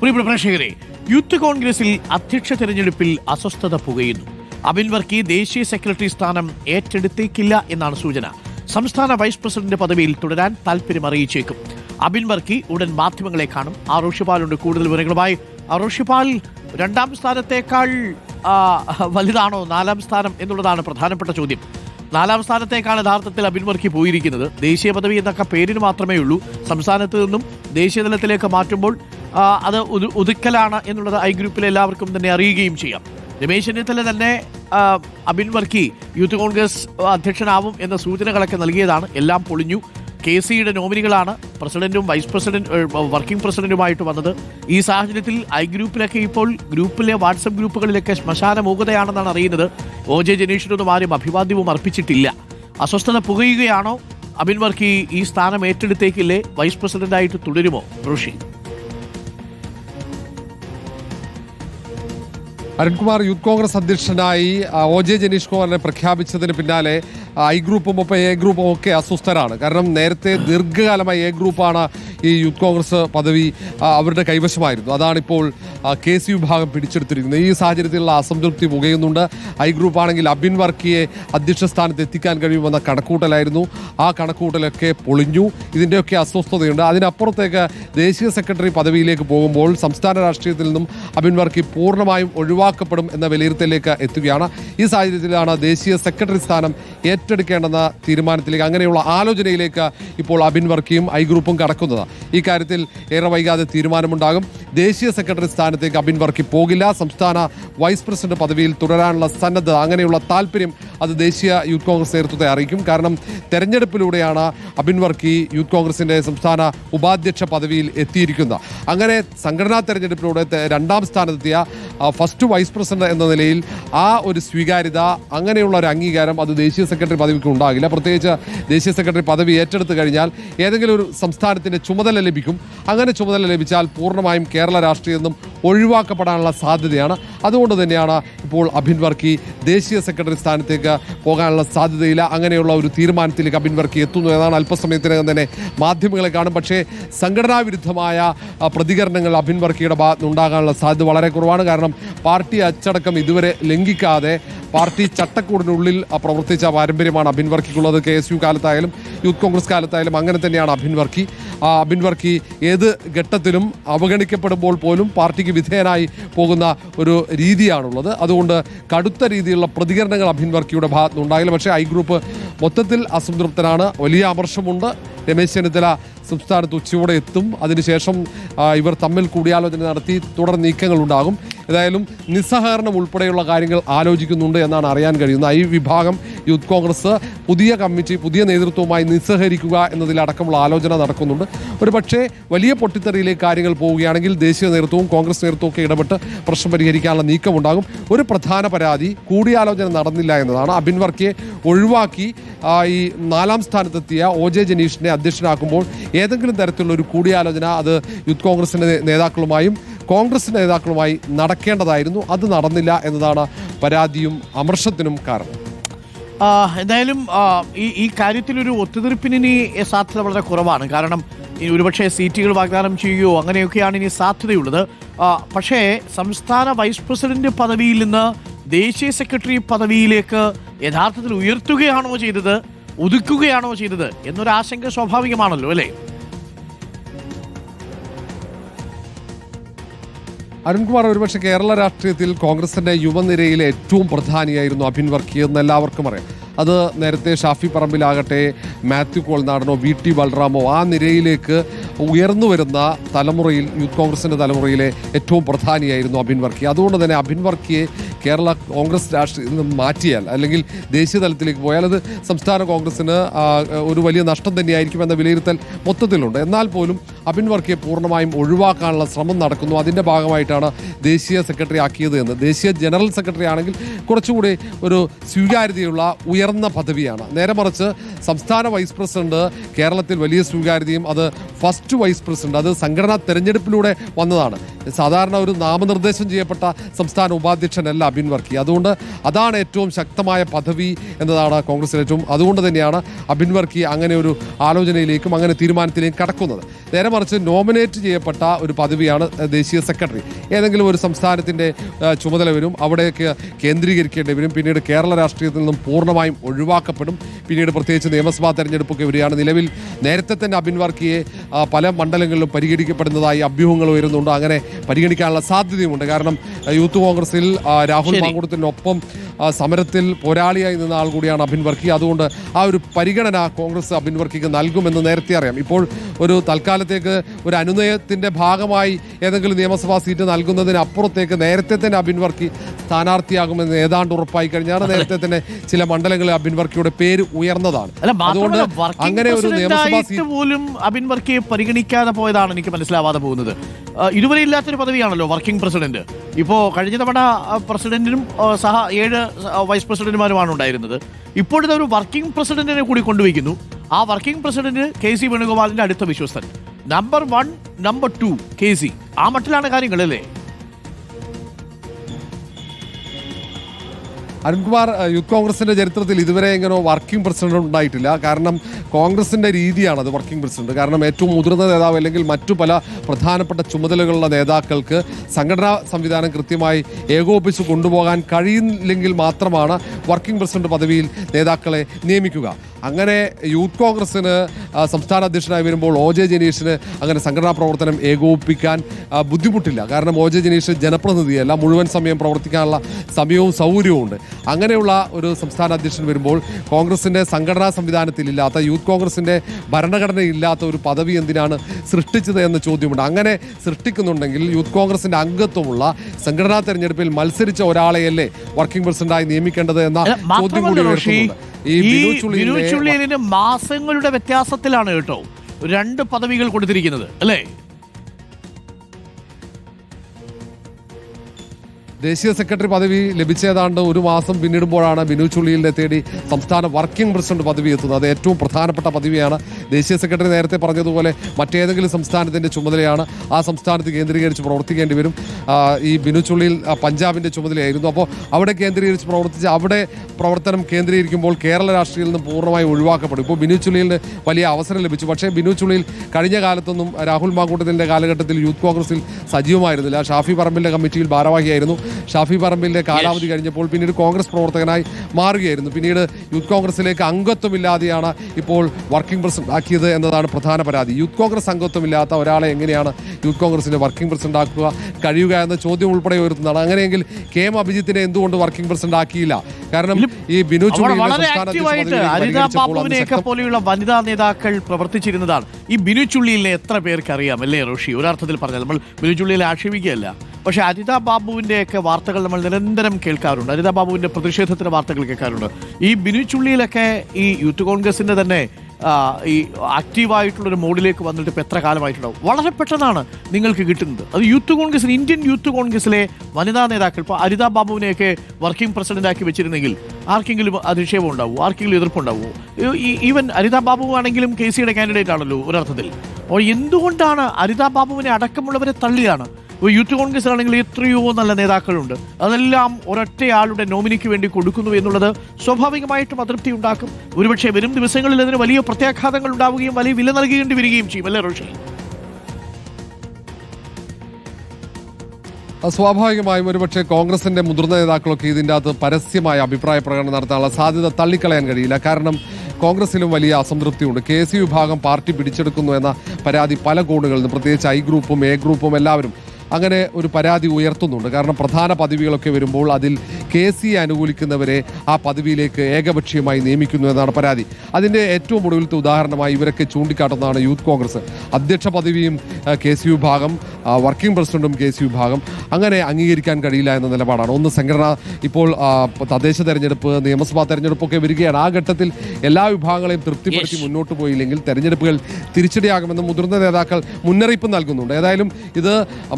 പ്രിയപ്പെട്ട പ്രേക്ഷകരെ യൂത്ത് കോൺഗ്രസിൽ അധ്യക്ഷ തെരഞ്ഞെടുപ്പിൽ അസ്വസ്ഥത പുകയുന്നു. അബിൻ വർക്കി ദേശീയ സെക്രട്ടറി സ്ഥാനം ഏറ്റെടുത്തേക്കില്ല എന്നാണ് സൂചന. സംസ്ഥാന വൈസ് പ്രസിഡന്റ് പദവിയിൽ തുടരാൻ താൽപര്യം അറിയിച്ചേക്കും. അബിൻ വർക്കി ഉടൻ മാധ്യമങ്ങളെ കാണും. ആറോഷിപാലുണ്ട് കൂടുതൽ വിവരങ്ങളുമായി. ആറോഷിപാൽ രണ്ടാം സ്ഥാനത്തേക്കാൾ വലുതാണോ? നാലാം സ്ഥാനം എന്നുള്ളതാണ് പ്രധാനപ്പെട്ട ചോദ്യം. നാലാം സ്ഥാനത്തേക്കാണ് യഥാർത്ഥത്തിൽ അബിൻ വർക്കി പോയിരിക്കുന്നത്. ദേശീയ പദവി എന്നൊക്കെ പേരിന് മാത്രമേ ഉള്ളൂ സംസ്ഥാനത്ത് നിന്നും ദേശീയ തലത്തിലേക്ക് മാറ്റുമ്പോൾ അത് ഒതുക്കലാണ് എന്നുള്ളത് ഐ ഗ്രൂപ്പിലെ എല്ലാവർക്കും തന്നെ അറിയുകയും ചെയ്യാം. രമേശ് ചെന്നിത്തല തന്നെ അബിൻ വർക്കി യൂത്ത് കോൺഗ്രസ് അധ്യക്ഷനാവും എന്ന സൂചനകളൊക്കെ നൽകിയതാണ്. എല്ലാം പൊളിഞ്ഞു. കെ സിയുടെ നോമിനികളാണ് പ്രസിഡന്റും വൈസ് പ്രസിഡന്റ് വർക്കിംഗ് പ്രസിഡന്റുമായിട്ട് വന്നത്. ഈ സാഹചര്യത്തിൽ ഐ ഗ്രൂപ്പിലൊക്കെ ഇപ്പോൾ ഗ്രൂപ്പിലെ വാട്സപ്പ് ഗ്രൂപ്പുകളിലൊക്കെ ശ്മശാന മൂകതയാണെന്നാണ് അറിയുന്നത്. ഒ ജെ ജനീഷിനൊന്നും ആരും അഭിവാദ്യവും അർപ്പിച്ചിട്ടില്ല. അസ്വസ്ഥത പുകയുകയാണോ? അബിൻ വർക്കി ഈ സ്ഥാനം ഏറ്റെടുത്തേക്കില്ലേ? വൈസ് പ്രസിഡന്റായിട്ട് തുടരുമോ? ഋഷി. അരുൺകുമാർ യൂത്ത് കോൺഗ്രസ് അധ്യക്ഷനായി ഒ ജെ ജനീഷ് കുമാറിനെ പ്രഖ്യാപിച്ചതിന് പിന്നാലെ ഐ ഗ്രൂപ്പും ഒപ്പം എ ഗ്രൂപ്പും ഒക്കെ അസ്വസ്ഥരാണ്. കാരണം നേരത്തെ ദീർഘകാലമായി എ ഗ്രൂപ്പാണ് ഈ യൂത്ത് കോൺഗ്രസ് പദവി അവരുടെ കൈവശമായിരുന്നു അതാണിപ്പോൾ കെ സി വിഭാഗം പിടിച്ചെടുത്തിരിക്കുന്നത് ഈ സാഹചര്യത്തിലുള്ള അസംതൃപ്തി പുകയുന്നുണ്ട്. ഐ ഗ്രൂപ്പ് ആണെങ്കിൽ അബിൻ വർക്കിയെ അധ്യക്ഷ സ്ഥാനത്ത് എത്തിക്കാൻ കഴിയുമെന്ന കണക്കൂട്ടലായിരുന്നു. ആ കണക്കൂട്ടലൊക്കെ പൊളിഞ്ഞു. ഇതിന്റെയൊക്കെ അസ്വസ്ഥതയുണ്ട്. അതിനപ്പുറത്തേക്ക് ദേശീയ സെക്രട്ടറി പദവിയിലേക്ക് പോകുമ്പോൾ സംസ്ഥാന രാഷ്ട്രീയത്തിൽ നിന്നും അബിൻ വർക്കി പൂർണമായും ഒഴിവാക്കപ്പെടും എന്ന വിലയിരുത്തലിലേക്ക് എത്തുകയാണ്. ഈ സാഹചര്യത്തിലാണ് ദേശീയ സെക്രട്ടറി സ്ഥാനം ഏറ്റെടുക്കേണ്ടെന്ന തീരുമാനത്തിലേക്ക് അങ്ങനെയുള്ള ആലോചനയിലേക്ക് ഇപ്പോൾ അബിൻ വർക്കിയും ഐ ഗ്രൂപ്പും കടക്കുന്നത്. ഇക്കാര്യത്തിൽ കാര്യത്തിൽ ഏറെ വൈകാതെ തീരുമാനമുണ്ടാകും. ദേശീയ സെക്രട്ടറി സ്ഥാനത്തേക്ക് അബിൻ വർക്കി പോകില്ല. സംസ്ഥാന വൈസ് പ്രസിഡന്റ് പദവിയിൽ തുടരാനുള്ള സന്നദ്ധത അങ്ങനെയുള്ള താല്പര്യം അത് ദേശീയ യൂത്ത് കോൺഗ്രസ് നേതൃത്വത്തെ അറിയിക്കും. കാരണം തെരഞ്ഞെടുപ്പിലൂടെയാണ് അബിൻ വർക്കി യൂത്ത് കോൺഗ്രസിന്റെ സംസ്ഥാന ഉപാധ്യക്ഷ പദവിയിൽ എത്തിയിരിക്കുന്നത്. അങ്ങനെ സംഘടനാ തെരഞ്ഞെടുപ്പിലൂടെ രണ്ടാം സ്ഥാനത്തെത്തിയ ഫസ്റ്റ് വൈസ് പ്രസിഡന്റ് എന്ന നിലയിൽ ആ ഒരു സ്വീകാര്യത അങ്ങനെയുള്ള ഒരു അംഗീകാരം അത് ദേശീയ സെക്രട്ടറി പദവിക്ക് ഉണ്ടാകില്ല. പ്രത്യേകിച്ച് ദേശീയ സെക്രട്ടറി പദവി ഏറ്റെടുത്തു കഴിഞ്ഞാൽ ഏതെങ്കിലും ഒരു സംസ്ഥാനത്തിന്റെ ചുമതല ലഭിക്കും. അങ്ങനെ ചുമതല ലഭിച്ചാൽ പൂർണമായും കേരള രാഷ്ട്രീയം നിന്നും ഒഴിവാക്കപ്പെടാനുള്ള സാധ്യതയാണ്. അതുകൊണ്ട് തന്നെയാണ് ഇപ്പോൾ അബിൻ വർക്കി ദേശീയ സെക്രട്ടറി സ്ഥാനത്തേക്ക് പോകാനുള്ള സാധ്യതയില്ല. അങ്ങനെയുള്ള ഒരു തീരുമാനത്തിലേക്ക് അബിൻ വർക്കി എത്തുന്നു എന്നാണ് അല്പസമയത്തിനകം തന്നെ മാധ്യമങ്ങളെ കാണും. പക്ഷേ സംഘടനാ വിരുദ്ധമായ പ്രതികരണങ്ങൾ അബിൻ വർക്കിയുടെ ഉണ്ടാകാനുള്ള സാധ്യത വളരെ കുറവാണ്. കാരണം പാർട്ടി അച്ചടക്കം ഇതുവരെ ലംഘിക്കാതെ പാർട്ടി ചട്ടക്കൂടിനുള്ളിൽ പ്രവർത്തിച്ച പാരമ്പര്യമാണ് അബിൻ വർക്കിക്കുള്ളത്. കെ എസ് യു കാലത്തായാലും യൂത്ത് കോൺഗ്രസ് കാലത്തായാലും അങ്ങനെ തന്നെയാണ് അബിൻ വർക്കി. ആ അബിൻ വർക്കി ഏത് ഘട്ടത്തിലും അവഗണിക്കപ്പെടുമ്പോൾ പോലും പാർട്ടിക്ക് വിധേയനായി പോകുന്ന ഒരു രീതിയാണുള്ളത്. അതുകൊണ്ട് കടുത്ത രീതിയിലുള്ള പ്രതികരണങ്ങൾ അബിൻ വർക്കിയുടെ ഭാഗത്തുനിന്ന് ഉണ്ടായില്ല. പക്ഷേ ഐ ഗ്രൂപ്പ് മൊത്തത്തിൽ അസംതൃപ്തനാണ്. വലിയ അമർഷമുണ്ട് രമേശ് ചെന്നിത്തല സംസ്ഥാനത്ത് ഉച്ചയോടെ എത്തും. അതിനുശേഷം ഇവർ തമ്മിൽ കൂടിയാലോചന നടത്തി തുടർ നീക്കങ്ങൾ ഉണ്ടാകും ഏതായാലും നിസ്സഹകരണം ഉൾപ്പെടെയുള്ള കാര്യങ്ങൾ ആലോചിക്കുന്നുണ്ട് എന്നാണ് അറിയാൻ കഴിയുന്നത്. ഈ വിഭാഗം യൂത്ത് കോൺഗ്രസ് പുതിയ കമ്മിറ്റി പുതിയ നേതൃത്വവുമായി നിസ്സഹരിക്കുക എന്നതിലടക്കമുള്ള ആലോചന നടക്കുന്നുണ്ട്. ഒരു പക്ഷേ വലിയ പൊട്ടിത്തെറിയിലേക്ക് കാര്യങ്ങൾ പോവുകയാണെങ്കിൽ ദേശീയ നേതൃത്വവും കോൺഗ്രസ് നേതൃത്വവും ഒക്കെ ഇടപെട്ട് പ്രശ്നം പരിഹരിക്കാനുള്ള നീക്കമുണ്ടാകും. ഒരു പ്രധാന പരാതി കൂടിയാലോചന നടന്നില്ല എന്നതാണ്. അബിൻ വർക്കിയെ ഒഴിവാക്കി ഈ നാലാം സ്ഥാനത്തെത്തിയ ഒ ജെ ജനീഷിനെ അധ്യക്ഷനാക്കുമ്പോൾ ഏതെങ്കിലും തരത്തിലുള്ള ഒരു കൂടിയാലോചന അത് യൂത്ത് കോൺഗ്രസിന്റെ നേതാക്കളുമായും കോൺഗ്രസ് നേതാക്കളുമായി നടക്കേണ്ടതായിരുന്നു. അത് നടന്നില്ല എന്നതാണ് പരാതിയും അമർഷത്തിനും കാരണം. എന്തായാലും ഈ ഈ കാര്യത്തിൽ ഒരു ഒത്തുതീർപ്പിന് സാധ്യത വളരെ കുറവാണ്. കാരണം ഒരുപക്ഷെ സീറ്റുകൾ വാഗ്ദാനം ചെയ്യുകയോ അങ്ങനെയൊക്കെയാണ് ഇനി സാധ്യതയുള്ളത്. പക്ഷേ സംസ്ഥാന വൈസ് പ്രസിഡന്റ് പദവിയിൽ നിന്ന് ദേശീയ സെക്രട്ടറി പദവിയിലേക്ക് യഥാർത്ഥത്തിൽ ഉയർത്തുകയാണോ ചെയ്തത് ഒതുക്കുകയാണോ ചെയ്തത് എന്നൊരു ആശങ്ക സ്വാഭാവികമാണല്ലോ അല്ലേ? അരുൺകുമാർ ഒരുപക്ഷെ കേരള രാഷ്ട്രീയത്തിൽ കോൺഗ്രസിന്റെ യുവനിരയിലെ ഏറ്റവും പ്രധാനിയായിരുന്നു അഭിൻ വർക്കി എന്ന് എല്ലാവർക്കും അറിയാം. അത് നേരത്തെ ഷാഫി പറമ്പിലാകട്ടെ മാത്യു കോൾനാടനോ വി ടി ബൽറാമോ ആ നിരയിലേക്ക് ഉയർന്നു വരുന്ന തലമുറയിൽ യൂത്ത് കോൺഗ്രസിന്റെ തലമുറയിലെ ഏറ്റവും പ്രധാനിയായിരുന്നു അഭിൻ വർക്കി. അതുകൊണ്ട് തന്നെ അഭിൻ വർക്കിയെ കേരള കോൺഗ്രസ് രാഷ്ട്രീയ മാറ്റിയാൽ അല്ലെങ്കിൽ ദേശീയ തലത്തിലേക്ക് പോയാൽ അത് സംസ്ഥാന കോൺഗ്രസിന് ഒരു വലിയ നഷ്ടം തന്നെയായിരിക്കും എന്ന വിലയിരുത്തൽ മൊത്തത്തിലുണ്ട്. എന്നാൽ പോലും അബിൻ വർക്കിയെ പൂർണമായും ഒഴിവാക്കാനുള്ള ശ്രമം നടക്കുന്നു. അതിന്റെ ഭാഗമായിട്ടാണ് ദേശീയ സെക്രട്ടറി ആക്കിയത് എന്ന്. ദേശീയ ജനറൽ സെക്രട്ടറി ആണെങ്കിൽ കുറച്ചുകൂടി ഒരു സ്വീകാര്യതയുള്ള ഉയർന്ന പദവിയാണ്. നേരെ മറിച്ച് സംസ്ഥാന വൈസ് പ്രസിഡന്റ് കേരളത്തിൽ വലിയ സ്വീകാര്യതയും അത് ഫസ്റ്റ് വൈസ് പ്രസിഡന്റ് അത് സംഘടനാ തെരഞ്ഞെടുപ്പിലൂടെ വന്നതാണ്. സാധാരണ ഒരു നാമനിർദ്ദേശം ചെയ്യപ്പെട്ട സംസ്ഥാന ഉപാധ്യക്ഷനല്ല അബിൻ വർക്കി. അതുകൊണ്ട് അതാണ് ഏറ്റവും ശക്തമായ പദവി എന്നതാണ് കോൺഗ്രസിന് ഏറ്റവും അതുകൊണ്ട് തന്നെയാണ് അബിൻ വർക്കി അങ്ങനെ ഒരു ആലോചനയിലേക്കും അങ്ങനെ തീരുമാനത്തിലേക്കും കടക്കുന്നത്. നേരെ മറിച്ച് നോമിനേറ്റ് ചെയ്യപ്പെട്ട ഒരു പദവിയാണ് ദേശീയ സെക്രട്ടറി. ഏതെങ്കിലും ഒരു സംസ്ഥാനത്തിന്റെ ചുമതല വരും അവിടേക്ക് കേന്ദ്രീകരിക്കേണ്ടി വരും. പിന്നീട് കേരള രാഷ്ട്രീയത്തിൽ നിന്നും പൂർണമായും ഒഴിവാക്കപ്പെടും. പിന്നീട് പ്രത്യേകിച്ച് നിയമസഭാ തെരഞ്ഞെടുപ്പൊക്കെ വരികയാണ്. നിലവിൽ നേരത്തെ തന്നെ അബിൻ വർക്കിയെ പല മണ്ഡലങ്ങളിലും പരിഗണിക്കപ്പെടുന്നതായി അഭ്യൂഹങ്ങൾ ഉയരുന്നുണ്ട്. അങ്ങനെ പരിഗണിക്കാനുള്ള സാധ്യതയുമുണ്ട്. കാരണം യൂത്ത് കോൺഗ്രസിൽ രാഹുൽ ശരി. മാങ്കൂട്ടത്തിനൊപ്പം സമരത്തിൽ പോരാളിയായി നിന്ന ആൾ കൂടിയാണ് അബിൻ വർക്കി. അതുകൊണ്ട് ആ ഒരു പരിഗണന കോൺഗ്രസ് അബിൻ വർക്കിക്ക് നൽകുമെന്ന് നേരത്തെ അറിയാം. ഇപ്പോൾ ഒരു തൽക്കാലത്തേക്ക് ഒരു അനുനയത്തിന്റെ ഭാഗമായി ഏതെങ്കിലും നിയമസഭാ സീറ്റ് നൽകുന്നതിന് അപ്പുറത്തേക്ക് നേരത്തെ തന്നെ അബിൻ വർക്കി സ്ഥാനാർത്ഥിയാകുമെന്ന് ഏതാണ്ട് ഉറപ്പായി കഴിഞ്ഞാണ്. നേരത്തെ തന്നെ ചില മണ്ഡലങ്ങളിൽ അബിൻ വർക്കിയുടെ പേര് ഉയർന്നതാണ്. അതുകൊണ്ട് അങ്ങനെ ഒരു നിയമസഭാ സീറ്റ് പോലും അബിൻ വർക്കിയെ പരിഗണിക്കാതെ പോയതാണ് എനിക്ക് മനസ്സിലാവാതെ പോകുന്നത്. ഇതുവരെ ഇല്ലാത്തൊരു പദവിയാണല്ലോ വർക്കിംഗ് പ്രസിഡന്റ്. ഇപ്പോൾ കഴിഞ്ഞ തവണ പ്രസിഡന്റിനും സഹ ഏഴ് വൈസ് പ്രസിഡന്റുമാരുമാണ് ഉണ്ടായിരുന്നത്. ഇപ്പോഴത്തെ ഒരു വർക്കിംഗ് പ്രസിഡന്റിനെ കൂടി കൊണ്ടുവയ്ക്കുന്നു. ആ വർക്കിംഗ് പ്രസിഡന്റ് കെ സി വേണുഗോപാലിന്റെ അടുത്ത വിശ്വസ്തൻ. Number one number two K C. ആ മട്ടിലാണ് കാര്യങ്ങൾ അല്ലേ അരുൺകുമാർ യൂത്ത് കോൺഗ്രസിന്റെ ചരിത്രത്തിൽ ഇതുവരെ ഇങ്ങനെ വർക്കിംഗ് പ്രസിഡന്റ് ഉണ്ടായിട്ടില്ല. കാരണം കോൺഗ്രസിന്റെ രീതിയാണ് അത് വർക്കിംഗ് പ്രസിഡന്റ്. കാരണം ഏറ്റവും മുതിർന്ന നേതാവ് അല്ലെങ്കിൽ മറ്റു പല പ്രധാനപ്പെട്ട ചുമതലകളുള്ള നേതാക്കൾക്ക് സംഘടനാ സംവിധാനം കൃത്യമായി ഏകോപിച്ച് കൊണ്ടുപോകാൻ കഴിയില്ലെങ്കിൽ മാത്രമാണ് വർക്കിംഗ് പ്രസിഡന്റ് പദവിയിൽ നേതാക്കളെ നിയമിക്കുക. അങ്ങനെ യൂത്ത് കോൺഗ്രസിന് സംസ്ഥാന അധ്യക്ഷനായി വരുമ്പോൾ ഒ ജെ ജനീഷിന് അങ്ങനെ സംഘടനാ പ്രവർത്തനം ഏകോപിപ്പിക്കാൻ ബുദ്ധിമുട്ടില്ല. കാരണം ഒ ജെ ജനീഷ് ജനപ്രതിനിധിയല്ല. മുഴുവൻ സമയം പ്രവർത്തിക്കാനുള്ള സമയവും സൗകര്യവും ഉണ്ട്. അങ്ങനെയുള്ള ഒരു സംസ്ഥാന അധ്യക്ഷൻ വരുമ്പോൾ കോൺഗ്രസിന്റെ സംഘടനാ സംവിധാനത്തിൽ ഇല്ലാത്ത യൂത്ത് കോൺഗ്രസിന്റെ ഭരണഘടന ഇല്ലാത്ത ഒരു പദവി എന്തിനാണ് സൃഷ്ടിച്ചത് എന്ന ചോദ്യമുണ്ട്. അങ്ങനെ സൃഷ്ടിക്കുന്നുണ്ടെങ്കിൽ യൂത്ത് കോൺഗ്രസിന്റെ അംഗത്വമുള്ള സംഘടനാ തെരഞ്ഞെടുപ്പിൽ മത്സരിച്ച ഒരാളെയല്ലേ വർക്കിംഗ് പ്രസിഡന്റായി നിയമിക്കേണ്ടത് എന്ന ചോദ്യം കൂടി ഉയർത്തുന്നുണ്ട്. ഈ ബിനു ചുള്ളിയലിന് മാസങ്ങളുടെ വ്യത്യാസത്തിലാണ് കേട്ടോ രണ്ട് പദവികൾ കൊടുത്തിരിക്കുന്നത് അല്ലേ? ദേശീയ സെക്രട്ടറി പദവി ലഭിച്ച ഏതാണ്ട് ഒരു മാസം പിന്നിടുമ്പോഴാണ് ബിനു ചുള്ളിയിലിനെ തേടി സംസ്ഥാന വർക്കിംഗ് പ്രസിഡന്റ് പദവി എത്തുന്നത്. അത് ഏറ്റവും പ്രധാനപ്പെട്ട പദവിയാണ്. ദേശീയ സെക്രട്ടറി നേരത്തെ പറഞ്ഞതുപോലെ മറ്റേതെങ്കിലും സംസ്ഥാനത്തിന്റെ ചുമതലയാണ് ആ സംസ്ഥാനത്ത് കേന്ദ്രീകരിച്ച് പ്രവർത്തിക്കേണ്ടി വരും. ഈ ബിനു ചുള്ളിയിൽ പഞ്ചാബിന്റെ ചുമതലയായിരുന്നു. അപ്പോൾ അവിടെ കേന്ദ്രീകരിച്ച് പ്രവർത്തിച്ച് അവിടെ പ്രവർത്തനം കേന്ദ്രീകരിക്കുമ്പോൾ കേരള രാഷ്ട്രീയത്തിൽ നിന്ന് പൂർണമായി ഒഴിവാക്കപ്പെടും. ഇപ്പോൾ ബിനു ചുള്ളിയിലിന് വലിയ അവസരം ലഭിച്ചു. പക്ഷേ ബിനു ചുള്ളിയിൽ കഴിഞ്ഞ കാലത്തൊന്നും രാഹുൽ മാങ്കൂട്ടത്തിന്റെ കാലഘട്ടത്തിൽ യൂത്ത് കോൺഗ്രസിൽ സജീവമായിരുന്നില്ല. ഷാഫി പറമ്പിലിന്റെ കമ്മിറ്റിയിൽ ഭാരവാഹിയായിരുന്നു. ഷാഫി പറമ്പിലെ കാലാവധി കഴിഞ്ഞപ്പോൾ പിന്നീട് കോൺഗ്രസ് പ്രവർത്തകനായി മാറുകയായിരുന്നു. പിന്നീട് യൂത്ത് കോൺഗ്രസിലേക്ക് അംഗത്വമില്ലാതെയാണ് ഇപ്പോൾ വർക്കിംഗ് പ്രസിഡന്റ് ആക്കിയത് എന്നതാണ് പ്രധാന പരാതി. യൂത്ത് കോൺഗ്രസ് അംഗത്വമില്ലാത്ത ഒരാളെ എങ്ങനെയാണ് യൂത്ത് കോൺഗ്രസിന്റെ വർക്കിംഗ് പ്രസിഡന്റ് ആക്കുക കഴിയുക എന്ന ചോദ്യം ഉൾപ്പെടെ ഉയർത്തുന്നതാണ്. അങ്ങനെയെങ്കിൽ കെ എം അഭിജിത്തിനെ എന്തുകൊണ്ട് വർക്കിംഗ് പ്രസിഡന്റ് ആക്കിയില്ല? കാരണം ഈ ബിനു പോലെയുള്ള വനിതാ നേതാക്കൾ പ്രവർത്തിച്ചിരുന്നതാണ്. ഈ ബിനു ചുള്ളിയിലെ എത്ര പേർക്ക് അറിയാം? അല്ലേ റോഷി? ഒരർത്ഥത്തിൽ പറഞ്ഞാൽ നമ്മൾ ബിനു ചുള്ളിയിലെ ആക്ഷേപിക്കുകയല്ല. പക്ഷേ അരിത ബാബുവിന്റെയൊക്കെ വാർത്തകൾ നമ്മൾ നിരന്തരം കേൾക്കാറുണ്ട്. അനിത ബാബുവിന്റെ പ്രതിഷേധത്തിന്റെ വാർത്തകൾ കേൾക്കാറുണ്ട്. ഈ ബിനു ചുള്ളിയിലൊക്കെ ഈ യൂത്ത് കോൺഗ്രസിന്റെ തന്നെ ഈ ആക്റ്റീവായിട്ടുള്ളൊരു മോഡിലേക്ക് വന്നിട്ട് ഇപ്പോൾ എത്ര കാലമായിട്ടുണ്ടാവും? വളരെ പെട്ടെന്നാണ് നിങ്ങൾക്ക് കിട്ടുന്നത്. അത് യൂത്ത് കോൺഗ്രസ് ഇന്ത്യൻ യൂത്ത് കോൺഗ്രസിലെ വനിതാ നേതാക്കൾ ഇപ്പോൾ അരിത ബാബുവിനെയൊക്കെ വർക്കിംഗ് പ്രസിഡന്റാക്കി വെച്ചിരുന്നെങ്കിൽ ആർക്കെങ്കിലും അധിക്ഷേപം ഉണ്ടാവുമോ ആർക്കെങ്കിലും എതിർപ്പുണ്ടാവുമോ ഈവൻ അരിത ബാബു ആണെങ്കിലും കെ സിയുടെ കാൻഡിഡേറ്റ് ആണല്ലോ ഒരർത്ഥത്തിൽ. അപ്പോൾ എന്തുകൊണ്ടാണ് അരിത ബാബുവിനെ അടക്കമുള്ളവരെ തള്ളിയാണ് യൂത്ത് കോൺഗ്രസിലാണെങ്കിൽ എത്രയോ നല്ല നേതാക്കളുണ്ട്. അതെല്ലാം ഒരൊറ്റയാളുടെ നോമിനിക്ക് വേണ്ടി കൊടുക്കുന്നു എന്നുള്ളത് സ്വാഭാവികമായിട്ടും അതൃപ്തി ഉണ്ടാക്കും. ഒരുപക്ഷെ വരും ദിവസങ്ങളിൽ അതിന് വലിയ പ്രത്യാഘാതങ്ങൾ ഉണ്ടാവുകയും വലിയ വില നൽകേണ്ടി വരികയും ചെയ്യും അല്ലേ റോഷി സ്വാഭാവികമായും ഒരുപക്ഷെ കോൺഗ്രസിന്റെ മുതിർന്ന നേതാക്കളൊക്കെ ഇതിന്റെ അകത്ത് പരസ്യമായ അഭിപ്രായ പ്രകടനം നടത്താനുള്ള സാധ്യത തള്ളിക്കളയാൻ കഴിയില്ല. കാരണം കോൺഗ്രസിലും വലിയ അസംതൃപ്തിയുണ്ട്. കെ സി വിഭാഗം പാർട്ടി പിടിച്ചെടുക്കുന്നു എന്ന പരാതി പല കോണുകളിൽ നിന്ന് പ്രത്യേകിച്ച് ഐ ഗ്രൂപ്പും എ ഗ്രൂപ്പും എല്ലാവരും അങ്ങനെ ഒരു പരാതി ഉയർത്തുന്നുണ്ട്. കാരണം പ്രധാന പദവികളൊക്കെ വരുമ്പോൾ അതിൽ കെ സി അനുകൂലിക്കുന്നവരെ ആ പദവിയിലേക്ക് ഏകപക്ഷീയമായി നിയമിക്കുന്നു എന്നാണ് പരാതി. അതിന്റെ ഏറ്റവും ഒടുവിലത്തെ ഉദാഹരണമായി ഇവരൊക്കെ ചൂണ്ടിക്കാട്ടുന്നതാണ് യൂത്ത് കോൺഗ്രസ്. അധ്യക്ഷ പദവിയും കെ സി വിഭാഗം ആ, വർക്കിംഗ് പ്രസിഡന്റും കെ സി വിഭാഗം അങ്ങനെ അംഗീകരിക്കാൻ കഴിയില്ല എന്ന നിലപാടാണ്. ഒന്ന് സംഘടന ഇപ്പോൾ തദ്ദേശ തെരഞ്ഞെടുപ്പ് നിയമസഭാ തെരഞ്ഞെടുപ്പൊക്കെ വരികയാണ്. ആ ഘട്ടത്തിൽ എല്ലാ വിഭാഗങ്ങളെയും തൃപ്തിപ്പെടുത്തി മുന്നോട്ട് പോയില്ലെങ്കിൽ തെരഞ്ഞെടുപ്പുകൾ തിരിച്ചടിയാകുമെന്ന് മുതിർന്ന നേതാക്കൾ മുന്നറിയിപ്പ് നൽകുന്നുണ്ട്. ഏതായാലും ഇത്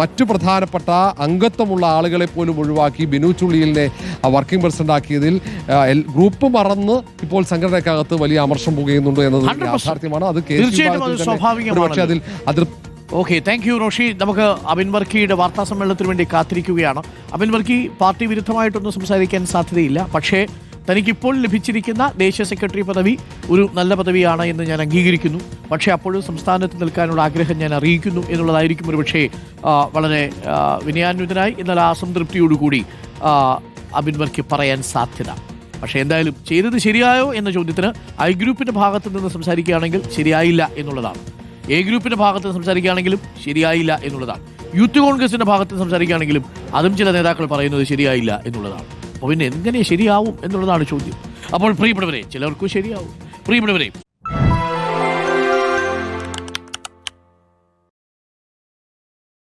മറ്റു പ്രധാനപ്പെട്ട അംഗത്വമുള്ള ആളുകളെ പോലും ഒഴിവാക്കി ബിനു ചുള്ളിയിലിനെ വർക്കിംഗ് പ്രസിഡന്റ് ആക്കിയതിൽ ഗ്രൂപ്പ് മറന്ന് ഇപ്പോൾ സംഘടനയ്ക്കകത്ത് വലിയ അമർഷം പുകയുന്നുണ്ട് എന്നത് 100%. യാഥാർത്ഥ്യമാണ്. അത് കേസ് സി. ഒരുപക്ഷെ അതിൽ അതൃ ഓക്കെ താങ്ക് യു റോഷി നമുക്ക് അബിൻ വർക്കിയുടെ വാർത്താ സമ്മേളനത്തിന് വേണ്ടി കാത്തിരിക്കുകയാണ്. അബിൻ വർക്കി പാർട്ടി വിരുദ്ധമായിട്ടൊന്നും സംസാരിക്കാൻ സാധ്യതയില്ല. പക്ഷേ തനിക്കിപ്പോൾ ലഭിച്ചിരിക്കുന്ന ദേശീയ സെക്രട്ടറി പദവി ഒരു നല്ല പദവിയാണ് എന്ന് ഞാൻ അംഗീകരിക്കുന്നു. പക്ഷേ അപ്പോഴും സംസ്ഥാനത്ത് നിൽക്കാനുള്ള ആഗ്രഹം ഞാൻ അറിയിക്കുന്നു എന്നുള്ളതായിരിക്കും ഒരു പക്ഷേ വളരെ വിനയാന്വിതനായി എന്നാൽ അസംതൃപ്തിയോടുകൂടി അബിൻ വർക്കി പറയാൻ സാധ്യത. പക്ഷേ എന്തായാലും ചെയ്തത് ശരിയായോ എന്ന ചോദ്യത്തിന് ഐ ഗ്രൂപ്പിന്റെ ഭാഗത്ത് നിന്ന് സംസാരിക്കുകയാണെങ്കിൽ ശരിയായില്ല എന്നുള്ളതാണ്. എ ഗ്രൂപ്പിന്റെ ഭാഗത്ത് സംസാരിക്കുകയാണെങ്കിലും ശരിയായില്ല എന്നുള്ളതാണ്. യൂത്ത് കോൺഗ്രസിന്റെ ഭാഗത്ത് സംസാരിക്കുകയാണെങ്കിലും അതും ചില നേതാക്കൾ പറയുന്നത് ശരിയായില്ല എന്നുള്ളതാണ്. അപ്പോൾ പിന്നെ എങ്ങനെ ശരിയാവും എന്നുള്ളതാണ് ചോദ്യം. അപ്പോൾ പ്രിയപ്പെട്ടവരെ ചിലർക്കും ശരിയാവും. പ്രിയപ്പെട്ടവരെ